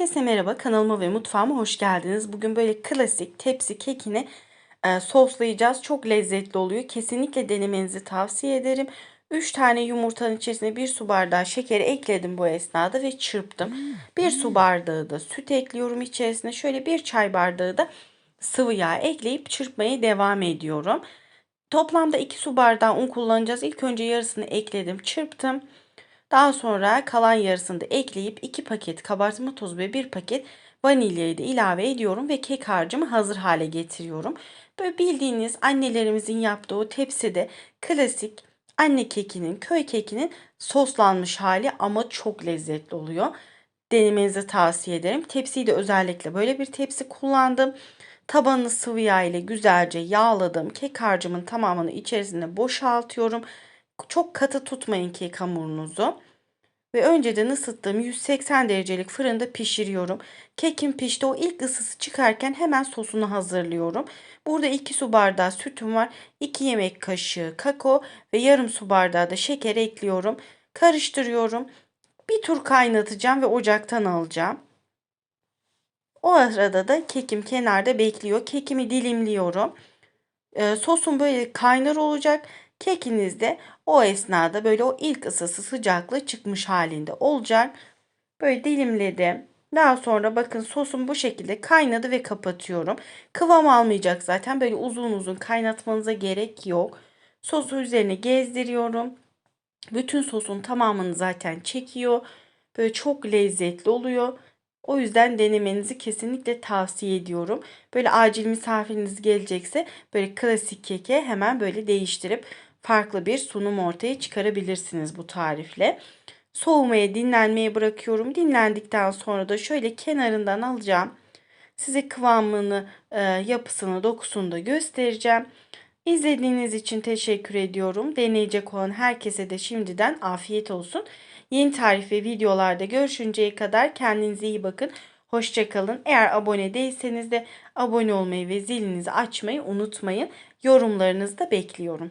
Herkese merhaba kanalıma ve mutfağıma hoş geldiniz. Bugün böyle klasik tepsi kekini e, soslayacağız. Çok lezzetli oluyor. Kesinlikle denemenizi tavsiye ederim. 3 tane yumurtanın içerisine 1 su bardağı şekeri ekledim bu esnada ve çırptım. 1 su bardağı da süt ekliyorum içerisine. Şöyle 1 çay bardağı da sıvı yağ ekleyip çırpmaya devam ediyorum. Toplamda 2 su bardağı un kullanacağız. İlk önce yarısını ekledim, çırptım. Daha sonra kalan yarısını da ekleyip 2 paket kabartma tozu ve 1 paket vanilyayı da ilave ediyorum ve kek harcımı hazır hale getiriyorum. Böyle bildiğiniz annelerimizin yaptığı tepside klasik anne kekinin, köy kekinin soslanmış hali ama çok lezzetli oluyor. Denemenizi tavsiye ederim. Tepsiyi de özellikle böyle bir tepsi kullandım. Tabanını sıvı yağ ile güzelce yağladım. Kek harcımın tamamını içerisine boşaltıyorum. Çok katı tutmayın kek hamurunuzu. Ve önceden ısıttığım 180 derecelik fırında pişiriyorum. Kekim pişti. O ilk ısısı çıkarken hemen sosunu hazırlıyorum. Burada 2 su bardağı sütüm var. 2 yemek kaşığı kakao ve yarım su bardağı da şeker ekliyorum. Karıştırıyorum. Bir tur kaynatacağım ve ocaktan alacağım. O arada da kekim kenarda bekliyor. Kekimi dilimliyorum. Ee, sosum böyle kaynar olacak. Kekiniz de o esnada böyle o ilk ısısı sıcaklığı çıkmış halinde olacak. Böyle dilimledim. Daha sonra bakın sosum bu şekilde kaynadı ve kapatıyorum. Kıvam almayacak zaten. Böyle uzun uzun kaynatmanıza gerek yok. Sosu üzerine gezdiriyorum. Bütün sosun tamamını zaten çekiyor. Böyle çok lezzetli oluyor. O yüzden denemenizi kesinlikle tavsiye ediyorum. Böyle acil misafiriniz gelecekse böyle klasik keke hemen böyle değiştirip farklı bir sunum ortaya çıkarabilirsiniz bu tarifle. Soğumaya, dinlenmeye bırakıyorum. Dinlendikten sonra da şöyle kenarından alacağım. Size kıvamını, e, yapısını, dokusunu da göstereceğim. İzlediğiniz için teşekkür ediyorum. Deneyecek olan herkese de şimdiden afiyet olsun. Yeni tarif ve videolarda görüşünceye kadar kendinize iyi bakın. Hoşçakalın. Eğer abone değilseniz de abone olmayı ve zilinizi açmayı unutmayın. Yorumlarınızı da bekliyorum.